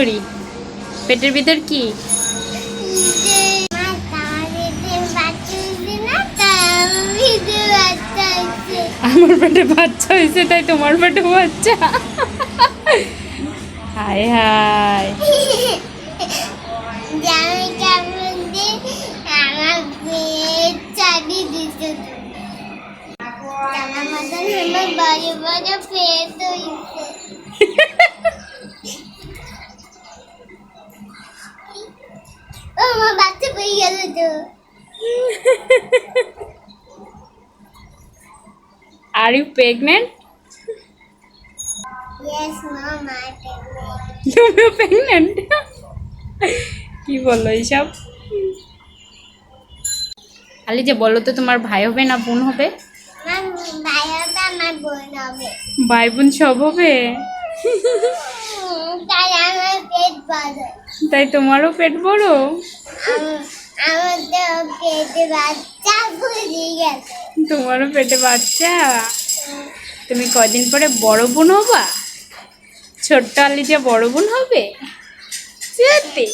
করি? পেটের ভিতর কি? আমার পেটে বাচ্চা হয়েছে, তাই তোমার পেটে বাচ্চা। হায় হায়। বড় বড় পেট আমার বাচ্চা পেয়ে গেল তো are you pregnant Yes, mom, I can তুমিও প্রেগনেন্ট কি বলল এইসব খালি যে বলো তো তোমার ভাই হবে না বোন হবে? ভাই বোন সব হবে? তাই তোমারও পেট বড়? তোমারও পেটে বাচ্চা? তুমি কদিন পরে বড় বোন হবা? ছোট্ট আলি যে বড় বোন হবে? সত্যি।